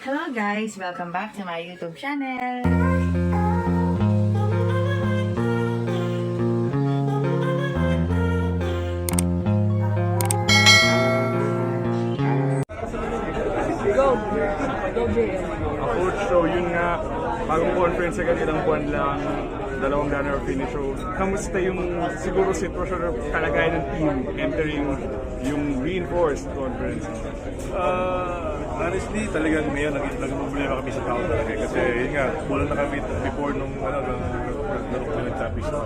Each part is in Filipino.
Hello guys! Welcome back to my YouTube channel! Go! Go. Uh, coach, so yun nga, bagong conference sa ilang buwan lang, dalawang runner finish. So, kamusta yung siguro sitwasyon or kalagayan ng team entering yung reinforced conference? Uh, honestly, talagang ngayon problema kami sa tao talaga. eh. Kasi yun nga, wala na kami before nung ano, nung nung kami Champions na.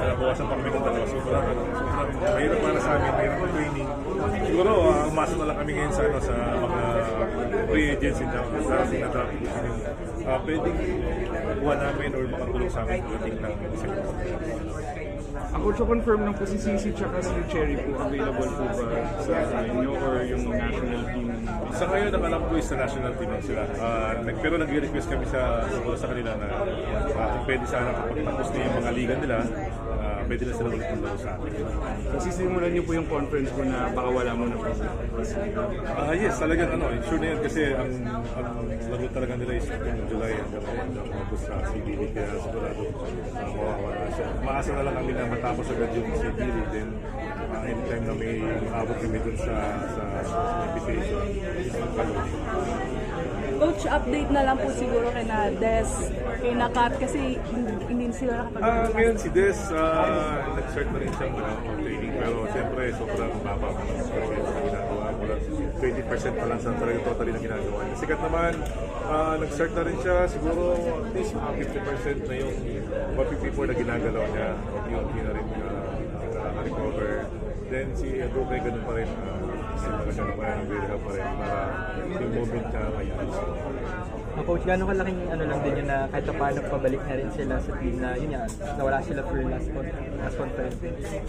Nabawasan pa kami ng dalawa. Sobrang, sobrang mahirap para sa amin, mahirap ang training. Siguro, uh, umasa na lang kami ngayon sa, ano, sa mga free agents in town. Sa ating na draft position. Uh, pwedeng kuha namin or makatulong sa amin pagdating ng second So confirm ng po si Sisi tsaka si Cherry po available po ba sa inyo or yung national? Sa ngayon, ang alam ko is sa national team lang sila. Ah, nag, pero nag-request kami sa, sa, sa kanila na uh, kung pwede sana kapag tapos na yung mga liga nila, ah, pwede na sila ulit maglaro sa atin. Sisimulan niyo po yung conference ko na baka wala mo na po. Ah yes, talagang ano, sure na yan kasi ang, ang laro talaga nila is yung July hanggang hanggang August sa CBD kaya sigurado uh, mawawala siya. Maasa na lang kami na matapos agad yung CBD then uh, anytime na may abot kami dun sa sa, sa invitation. Coach, update na lang po siguro kay na Des, kay Nakat kasi hindi, hindi sila Ah, nakapag ngayon si Des, ah, nag-start na rin siyang ano, training. Pero siyempre sobrang mababa pa lang kasi sa ginagawa. Mo lang 20% pa lang sa talaga totally na ginagawa niya. Sikat naman, ah, nag-start na rin siya, siguro at least mga 50% na yung 154 na ginagalaw niya, unti-unti na rin uh, recover Then si Roque ganun pa rin, uh, still na siya naman nag pa rin para yung moment niya mayayos. Ang coach, gano'ng kalaking ano lang din yun na kahit pa paano pabalik na rin sila sa team na yun yan, nawala sila for last, con- last conference.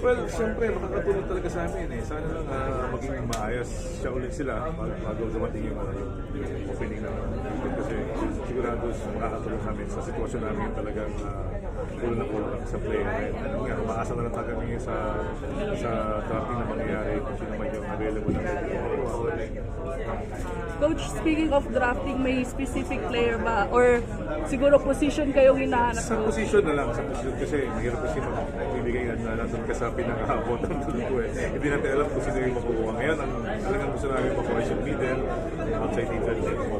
Well, siyempre, makakatulong talaga sa amin eh. Sana lang ah, maging maayos siya ulit sila bago, bago dumating yung, ano, yung, opening ng season. Kasi sigurado makakatulong sa amin sa sitwasyon namin talagang uh, kulang na kulang sa player. Ano nga, umaasa na lang talaga kami sa sa drafting na mangyayari kung sino man yung available na Coach, speaking of drafting, may specific player ba? Or siguro position kayong hinahanap Sa posisyon na lang, sa posisyon kasi mahirap kasi magbibigay na na nandun ka sa pinaka-abot ng tulo eh. Hindi natin alam kung sino yung makukuha. Ngayon, ang talagang gusto namin makuha yung middle, outside middle, then makuha